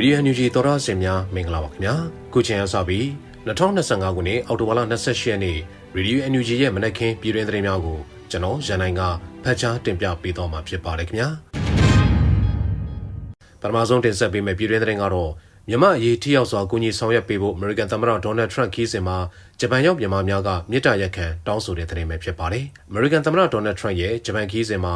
ရေဒီယို NUG သောရစင်များမင်္ဂလာပါခင်ဗျာခုချိန်အစပြီး2025ခုနှစ်အောက်တိုဘာလ28ရက်နေ့ရေဒီယို NUG ရဲ့မနက်ခင်းပြည်တွင်သတင်းများကိုကျွန်တော်ရန်နိုင်ကဖတ်ကြားတင်ပြပေးတော့မှာဖြစ်ပါတယ်ခင်ဗျာပထမဆုံးတင်ဆက်ပေးမယ့်ပြည်တွင်သတင်းကတော့မြန်မာအရေးထိရောက်စွာကူညီဆောင်ရွက်ပေးဖို့ American သမ္မတ Donald Trump ခီးစဉ်မှာဂျပန်ရောက်မြန်မာများကမြစ်တာရက်ခံတောင်းဆိုတဲ့သတင်းပဲဖြစ်ပါတယ်။ American သမ္မတ Donald Trump ရဲ့ဂျပန်ခီးစဉ်မှာ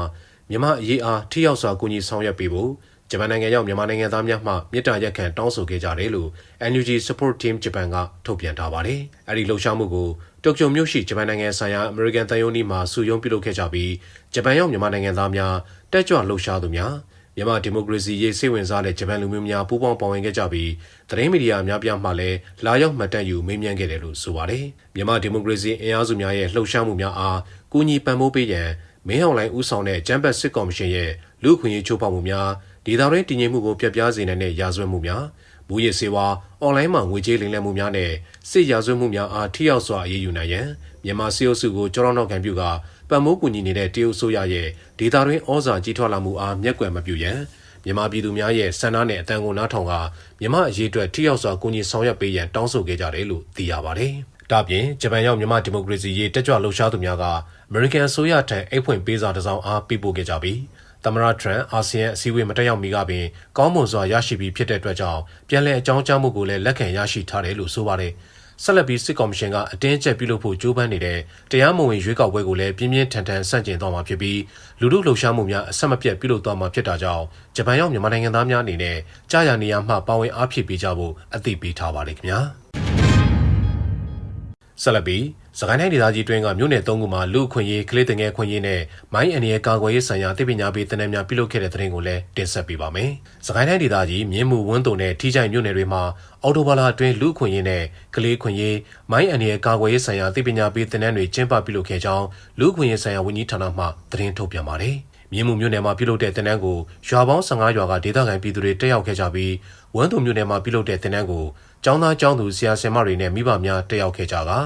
မြန်မာအရေးအားထိရောက်စွာကူညီဆောင်ရွက်ပေးဖို့ ဂျပန်နိုင်ငံရောက်မြန်မာနိုင်ငံသားများမှမြစ်တာရက်ခံတောင်းဆိုခဲ့ကြတယ်လို့ NUG Support Team ဂျပန်ကထုတ်ပြန်ထားပါတယ်။အဲဒီလှုပ်ရှားမှုကိုတိုကျိုမြို့ရှိဂျပန်နိုင်ငံဆိုင်ရာ American တန်ယုံနီမှာစုရုံးပြုလုပ်ခဲ့ကြပြီးဂျပန်ရောက်မြန်မာနိုင်ငံသားများတက်ကြွလှုပ်ရှားသူများမြန်မာဒီမိုကရေစီရေးစိတ်ဝင်စားတဲ့ဂျပန်လူမျိုးများပူးပေါင်းပါဝင်ခဲ့ကြပြီးသတင်းမီဒီယာများပြားမှလည်းလာရောက်မှတ်တမ်းယူမေးမြန်းခဲ့တယ်လို့ဆိုပါတယ်။မြန်မာဒီမိုကရေစီအင်အားစုများရဲ့လှုပ်ရှားမှုများအားကူညီပံ့ပိုးပေးရန်မင်းအောင်လှိုင်ဦးဆောင်တဲ့ကျန်းပတ်စစ်ကော်မရှင်ရဲ့လူ့အခွင့်အရေးချိုးဖောက်မှုများ ဒေသတွင်းတည်ငြိမ်မှုကိုပြတ်ပြားစေနိုင်တဲ့ရာဇဝတ်မှုများမူရစ်စေဝါအွန်လိုင်းမှာငွေကြေးလိမ်လည်မှုများနဲ့စစ်ရာဇဝတ်မှုများအားထိရောက်စွာအရေးယူနိုင်ရန်မြန်မာစစ်အုပ်စုကိုကြောတော့ခံပြုကပံ့ပိုးကူညီနေတဲ့တရုတ်ဆိုရရဲ့ဒေသတွင်းဩဇာကြီးထွားလာမှုအားမျက်ကွယ်မပြုရန်မြန်မာပြည်သူများရဲ့ဆန္ဒနဲ့အတန်ကိုနားထောင်ကမြန်မာအရေးအတွက်ထိရောက်စွာကူညီဆောင်ရွက်ပေးရန်တောင်းဆိုခဲ့ကြတယ်လို့သိရပါတယ်။ဒါပြင်ဂျပန်ရောက်မြန်မာဒီမိုကရေစီရေးတက်ကြွလှုပ်ရှားသူများကအမေရိကန်အစိုးရထံအိတ်ဖွင့်ပေးစာတစ်စောင်အားပေးပို့ခဲ့ကြပြီး သမ္မတထရန့်အာဆီယံအစည်းအဝေးမတက်ရောက်မီကပင်ကောင်းမွန်စွာရရှိပြီးဖြစ်တဲ့အတွက်ကြောင့်ပြန်လည်အကြောင်းကြားမှုကိုလည်းလက်ခံရရှိထားတယ်လို့ဆိုပါတယ်။ဆက်လက်ပြီးစစ်ကော်မရှင်ကအတင်းကျပ်ပြုလုပ်ဖို့ကြိုးပမ်းနေတဲ့တရားမဝင်ရွေးကောက်ပွဲကိုလည်းပြင်းပြင်းထန်ထန်ဆန့်ကျင်သွားမှာဖြစ်ပြီးလူထုလှုပ်ရှားမှုများအဆက်မပြတ်ပြုလုပ်သွားမှာဖြစ်တာကြောင့်ဂျပန်ရောက်မြန်မာနိုင်ငံသားများအနေနဲ့ကြားရနေရမှပါဝင်အားဖြည့်ပေးကြဖို့အသိပေးထားပါတယ်ခင်ဗျာ။ဆက်လက်ပြီး စကိုင်းတိုင်းဒေသကြီးတွင်းကမြို့နယ်၃ခုမှာလူအခွင့်ရေးကလေးတငယ်ခွင့်ရေးနဲ့မိုင်းအန်ရီရဲ့ကာကွယ်ရေးဆိုင်ရာသိပညာပေးတနက်များပြုလုပ်ခဲ့တဲ့တဲ့ရင်ကိုလည်းတင်ဆက်ပေးပါမယ်။စကိုင်းတိုင်းဒေသကြီးမြင်းမှုဝန်းတုံနဲ့ထီးချိုင်မြို့နယ်တွေမှာအော်တိုဘာလာအတွင်းလူအခွင့်ရေးနဲ့ကလေးခွင့်ရေးမိုင်းအန်ရီရဲ့ကာကွယ်ရေးဆိုင်ရာသိပညာပေးတနက်တွေကျင်းပပြုလုပ်ခဲ့ကြောင်းလူအခွင့်ရေးဆိုင်ရာဝန်ကြီးဌာနမှသတင်းထုတ်ပြန်ပါတယ်။မြင်းမှုမြို့နယ်မှာပြုလုပ်တဲ့တင်နန်းကိုရွာပေါင်း15ရွာကဒေသခံပြည်သူတွေတက်ရောက်ခဲ့ကြပြီးဝန်းတုံမြို့နယ်မှာပြုလုပ်တဲ့တင်နန်းကိုကျောင်းသားကျောင်းသူဆရာဆရာမတွေနဲ့မိဘများတက်ရောက်ခဲ့ကြတာ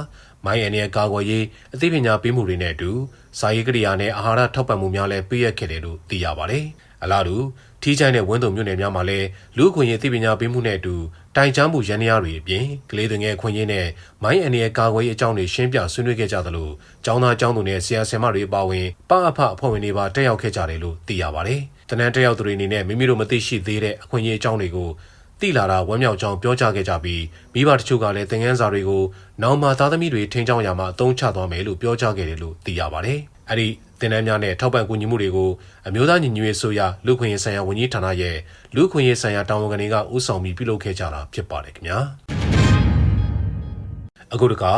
မိုင်းအန်ရဲ့ကာကွယ်ရေးအသိပညာပေးမှုတွေနဲ့အတူစာရေးကရိယာနဲ့အာဟာရထောက်ပံ့မှုများလည်းပေးရခဲ့တယ်လို့သိရပါတယ်။အလားတူထီးချိုင်းတဲ့ဝင်းတုံမြို့နယ်များမှာလည်းလူ့အခွင့်အရေးသိပညာပေးမှုနဲ့အတူတိုင်ချမ်းမှုရန်ရာတွေအပြင်ကလေးတွေငယ်ခွင့်ရေးနဲ့မိုင်းအန်ရဲ့ကာကွယ်ရေးအကြောင်းတွေရှင်းပြဆွေးနွေးခဲ့ကြသလိုကျောင်းသားကျောင်းသူနဲ့ဆရာဆရာမတွေပါဝင်ပအဖအဖွဲ့ဝင်တွေပါတက်ရောက်ခဲ့ကြတယ်လို့သိရပါတယ်။တနန်တက်ရောက်သူတွေအနေနဲ့မိမိတို့မသိရှိသေးတဲ့အခွင့်အရေးအကြောင်းတွေကို တိလာတာဝမ်းမြောက်ကြောင်းပြောကြားခဲ့ကြပြီးမိဘတချို့ကလည်းသင်ခန်းစာတွေကိုနောင်မှာသားသမီးတွေထိန်းချောင်းရမှာအသုံးချသွားမယ်လို့ပြောကြားခဲ့တယ်လို့သိရပါတယ်။အဲ့ဒီသင်တန်းများနဲ့ထောက်ပံ့ကူညီမှုတွေကိုအမျိုးသားညီညွတ်ရေးဆိုရလူခွင့်ရေးဆိုင်ရာဝန်ကြီးဌာနရဲ့လူခွင့်ရေးဆိုင်ရာတာဝန်ခံတွေကဦးဆောင်ပြီးပြုလုပ်ခဲ့ကြတာဖြစ်ပါတယ်ခင်ဗျာ။အခုတခါ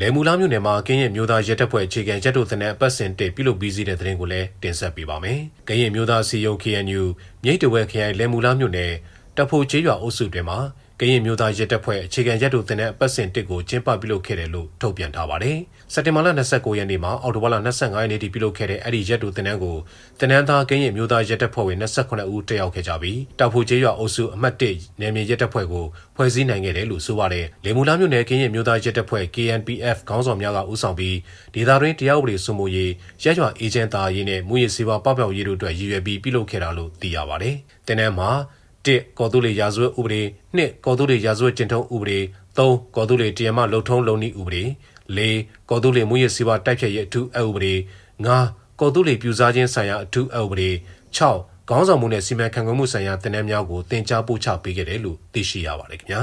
လေမူလာမြို့နယ်မှာကင်းရဲ့မျိုးသားရဲတပ်ဖွဲ့အခြေခံရက်တို့တဲ့ပတ်စင်တက်ပြုလုပ်ပြီးစီးတဲ့တဲ့ရင်ကိုလည်းတင်ဆက်ပေးပါမယ်။ကင်းရဲ့မျိုးသားစီယုံ KNU မြိတ်တဝဲခရိုင်လေမူလာမြို့နယ် တပ်ဖို့ကျေးရွာအုပ်စုတွင်မှာကရင်မျိုးသားရဲတပ်ဖွဲ့အခြေခံရက်တို့တင်တဲ့အပတ်စဉ်တစ်ကိုကျင်းပပြုလုပ်ခဲ့တယ်လို့ထုတ်ပြန်ထားပါတယ်။စက်တင်ဘာလ29ရက်နေ့မှာအော်တိုဘာလ25ရက်နေ့ထိပြုလုပ်ခဲ့တဲ့အဲ့ဒီရက်တို့တင်တဲ့ကိုတင်နန်းသားကရင်မျိုးသားရဲတပ်ဖွဲ့ဝင်28ဦးတက်ရောက်ခဲ့ကြပြီးတောက်ဖို့ကျေးရွာအုပ်စုအမှတ်1နယ်မြေရဲတပ်ဖွဲ့ကိုဖွဲ့စည်းနိုင်ခဲ့တယ်လို့ဆိုပါတယ်။လေမူလာမြို့နယ်ကရင်မျိုးသားရဲတပ်ဖွဲ့ KNPF ခေါင်းဆောင်များကဦးဆောင်ပြီးဒေသတွင်းတရားဥပဒေစိုးမိုးရေးရက်ရွာအေဂျင့်သားရေးနဲ့မူရစ်စေဝါပပျောက်ရေးတို့အတွက်ရည်ရွယ်ပြီးပြုလုပ်ခဲ့တာလို့သိရပါတယ်။တင်နန်းမှာ 1ကော်တူလီရာဇဝတ်ဥပဒေ2ကော်တူလီရာဇဝတ်ကျင့်ထုံးဥပဒေ3ကော်တူလီတရားမလုံထုံးလုံနည်းဥပဒေ4ကော်တူလီမူရစီဝါတိုက်ဖြတ်ရေးအထူးအဥပဒေ5ကော်တူလီပြူစားခြင်းဆိုင်ရာအထူးအဥပဒေ6ခေါင်းဆောင်မှုနဲ့စီမံခန့်ခွဲမှုဆိုင်ရာတင်နန်းများကိုတင် जा ပို့ချပေးခဲ့တယ်လို့သိရှိရပါတယ်ခင်ဗျာ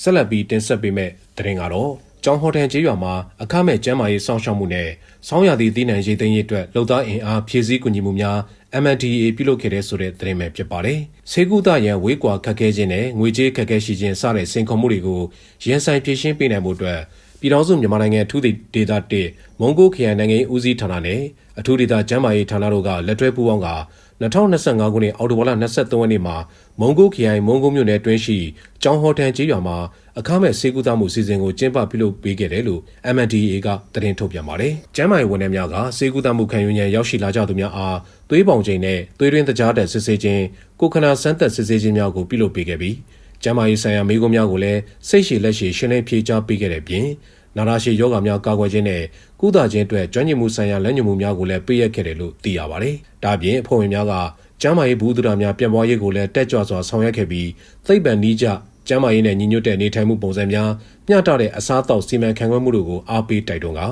ဆက်လက်ပြီးတင်ဆက်ပေးမယ့်သတင်းကတော့ကျောင်းဟိုတယ်ကျေးရွာမှာအခမဲ့ကျန်းမာရေးစောင့်ရှောက်မှုနဲ့ဆောင်းရာသီတည်နှံရေးသိမ်းရေးအတွက်လုံသားအင်အားဖြည့်ဆည်းကူညီမှုများ MNDAA ပြုလုပ်ခဲ့တဲ့ဆိုတဲ့သတင်းပဲဖြစ်ပါတယ်။ဆေးကုသရန်ဝေးကွာခက်ခဲခြင်းနဲ့ငွေကြေးခက်ခဲရှိခြင်းစတဲ့စိန်ခေါ်မှုတွေကိုရင်ဆိုင်ဖြေရှင်းပေးနိုင်မှုအတွက်ပြည်ထောင်စုမြန်မာနိုင်ငံထူးဒေသ1မုံကိုခရိုင်နိုင်ငံဦးစီးဌာနနဲ့အထူးဒေသကျန်းမာရေးဌာနတို့ကလက်တွဲပူးပေါင်းက2025ခုနှစ်အောက်တိုဘာလ23ရက်နေ့မှာမုံကိုခရိုင်မုံကိုမြို့နယ်တွင်းရှိကျောင်းဟော်တန်ကျေးရွာမှာအခမဲ့ဆေးကုသမှုစီစဉ်ကိုကျင်းပပြုလုပ်ပေးခဲ့တယ်လို့ MNDA ကသတင်းထုတ်ပြန်ပါတယ်။ကျန်းမာရေးဝန်ထမ်းများကဆေးကုသမှုခံယူရန်ရောက်ရှိလာကြသူများအား သွေးပေါင်ချိန်နဲ့သွေးတွင်းတကြားတဲ့စစ်ဆေးခြင်းကိုခနာစမ်းသပ်စစ်ဆေးခြင်းများကိုပြုလုပ်ပေးခဲ့ပြီးကျန်းမာရေးဆိုင်ရာမိကုများကိုလည်းစိတ်ရှည်လက်ရှည်ရှင်းလင်းဖြေကြားပေးခဲ့တဲ့ပြင်နာရာရှည်ယောဂများကာကွယ်ခြင်းနဲ့ကုသခြင်းအတွက်ကျွမ်းကျင်မှုဆိုင်ရာလက်ညှိုးမှုများကိုလည်းပေးရခဲ့တယ်လို့သိရပါတယ်။ဒါ့အပြင်အဖွဲ့ဝင်များကကျမ်းမာရေးဘူးသူတော်များပြန်ပွားရေးကိုလည်းတက်ကြွစွာဆောင်ရွက်ခဲ့ပြီးသိပ္ပံနည်းကျကျမ်းမာရေးနဲ့ညီညွတ်တဲ့နေထိုင်မှုပုံစံများမျှတတဲ့အစားအသောက်စီမံခန့်ခွဲမှုတို့ကိုအားပေးတိုက်တွန်းကာ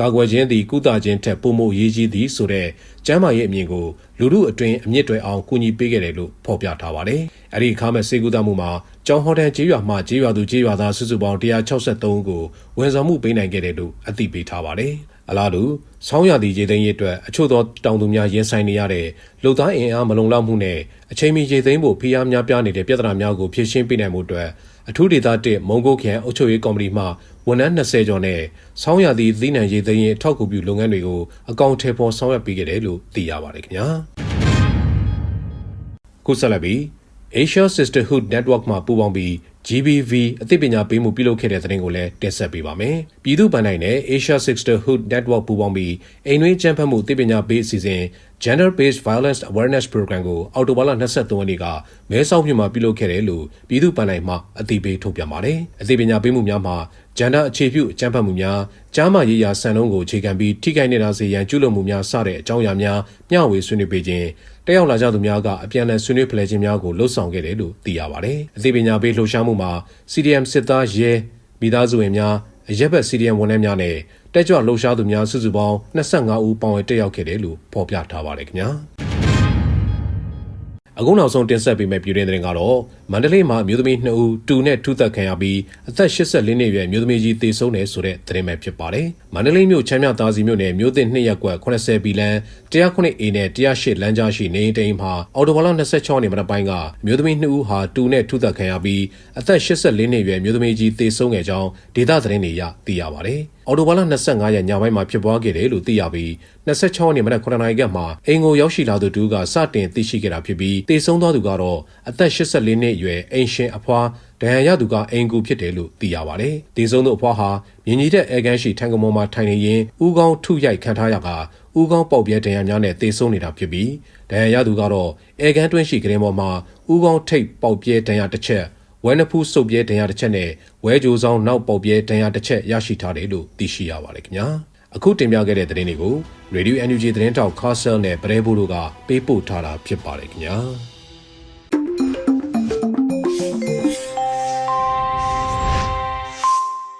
ကာကွယ်ခြင်းသည်ကုသခြင်းထက်ပိုမိုရေးကြီးသည်ဆိုတဲ့ကျမ်းမာရေးအမြင်ကိုလူမှုအတွင်းအမြင့်တွယ်အောင်ကူညီပေးခဲ့တယ်လို့ဖော်ပြထားပါတယ်။အဲဒီအခါမဲ့စေကူတမှုမှာကျောင်းဟော်တန်ကျေးရွာမှကျေးရွာသူကျေးရွာသားစုစုပေါင်း163ဦးကိုဝန်ဆောင်မှုပေးနိုင်ခဲ့တယ်လို့အသိပေးထားပါတယ်။အလားတူဆောင်းရသည့်ရေသိမ်းရေးအတွက်အချို့သောတောင်သူများရင်ဆိုင်နေရတဲ့လူသားအင်အားမလုံလောက်မှုနဲ့အချိန်မီရေသိမ်းဖို့ဖိအားများပြားနေတဲ့ပြဿနာများကိုဖြေရှင်းပေးနိုင်မှုအတွက် အထူးဒေသတစ်မုံကိုခရိုင်အုပ်ချုပ်ရေးကော်မတီမှဝန်ထမ်း20ကျော်နဲ့ဆောင်းရသည့်သီးနှံရေသိမ်းရေးထောက်ကူပြုလုပ်ငန်းတွေကိုအကောင့်ထဲပေါ်ဆောင်ရွက်ပေးခဲ့တယ်လို့သိရပါတယ်ခင်ဗျာခုဆက်လက်ပြီး Asia Sisterhood Network မှာပူးပေါင်းပြီး GBV အသိပညာပေးမှုပြုလုပ်ခဲ့တဲ့သတင်းကိုလည်းတင်ဆက်ပေးပါမယ်။ပြည်သူ့ဗန်နိုင်နဲ့ Asia Sisterhood Network ပူးပေါင်းပြီးအိမ်တွင်းကျန်းဖတ်မှုအသိပညာပေးအစီအစဉ် Gender Based Violence Awareness Program ကိုအောက်တိုဘာလ23ရက်နေ့ကမဲဆောက်မြို့မှာပြုလုပ်ခဲ့တယ်လို့ပြည်သူ့ဗန်နိုင်မှအသိပေးထုတ်ပြန်ပါတယ်။အသိပညာပေးမှုများမှာဂျန်ဒါအခြေပြုအကြမ်းဖက်မှုများကြားမရေးရာစံနှုန်းကိုအခြေခံပြီးထိခိုက်နေတာစေရန်ကျူးလွန်မှုများစတဲ့အကြောင်းအရာများမျှဝေဆွေးနွေးပေးခြင်း တက်ရောက်လာကြသူများကအပြန်အလှန်ဆွေးနွေးဖလှယ်ခြင်းများကိုလှုပ်ဆောင်ခဲ့တယ်လို့သိရပါတယ်။အသိပညာပေးလှုပ်ရှားမှုမှာ CDM စစ်သားရဲမိသားစုဝင်များအရက်ဘက် CDM ဝန်ထမ်းများနဲ့တက်ကြွလှုပ်ရှားသူများစုစုပေါင်း25ဦးပါဝင်တက်ရောက်ခဲ့တယ်လို့ဖော်ပြထားပါတယ်ခင်ဗျာ။ အခုနောက်ဆုံးတင်ဆက်ပေးမယ့်ပြည်တွင်းသတင်းကတော့မန္တလေးမှာမြို့သမီး2ဦးတူနဲ့ထုသက်ခံရပြီးအသက်84နှစ်အရွယ်မြို့သမီးကြီးသေဆုံးတယ်ဆိုတဲ့သတင်းပဲဖြစ်ပါတယ်။မန္တလေးမြို့ချမ်းမြသားစီမြို့နယ်မြို့သစ်2ရပ်ကွက်80ဘီလန်109 A နဲ့108လမ်းကြားရှိနေအိမ်တိမ်မှာအော်တိုဘာလ26ရက်နေ့မနက်ပိုင်းကမြို့သမီး2ဦးဟာတူနဲ့ထုသက်ခံရပြီးအသက်84နှစ်အရွယ်မြို့သမီးကြီးသေဆုံးခဲ့ကြောင်းဒေသသတင်းတွေအရသိရပါတယ်။အော်တိုဘာလ25ရက်ညပိုင်းမှာဖြစ်ပွားခဲ့တယ်လို့သိရပြီး26ရက်နေ့မနက်9:00နာရီကမှအိမ်ကိုရောက်ရှိလာသူတူကစတင်သိရှိခဲ့တာဖြစ်ပြီးတေဆုံးသွားသူကတော့အသက်84နှစ်အရွယ်အိမ်ရှင်အဖွားဒဏ်ရာရသူကအိမ်ကူဖြစ်တယ်လို့သိရပါတယ်။တေဆုံးသူအဖွားဟာမြင်းကြီးတဲ့အဲကန်းရှိထန်ကမောမှာထိုင်နေရင်ဥကောင်းထုရိုက်ခံထားရကဥကောင်းပေါက်ပြဲဒဏ်ရာများနဲ့တေဆုံးနေတာဖြစ်ပြီးဒဏ်ရာရသူကတော့အဲကန်းတွင်းရှိကရင်ပေါ်မှာဥကောင်းထိတ်ပေါက်ပြဲဒဏ်ရာတစ်ချက်ဝဲနဖူးစုပ်ပြဲဒဏ်ရာတစ်ချက်နဲ့ဝဲကြိုးဆောင်နောက်ပေါက်ပြဲဒဏ်ရာတစ်ချက်ရရှိထားတယ်လို့သိရှိရပါတယ်ခင်ဗျာ အခုတင်ပြခဲ့တဲ့သတင်းတွေကို Radio NUG သတင်းတောက် Castle နဲ့ပရဲဘူးတို့ကပေးပို့ထားတာဖြစ်ပါတယ်ခင်ဗျာ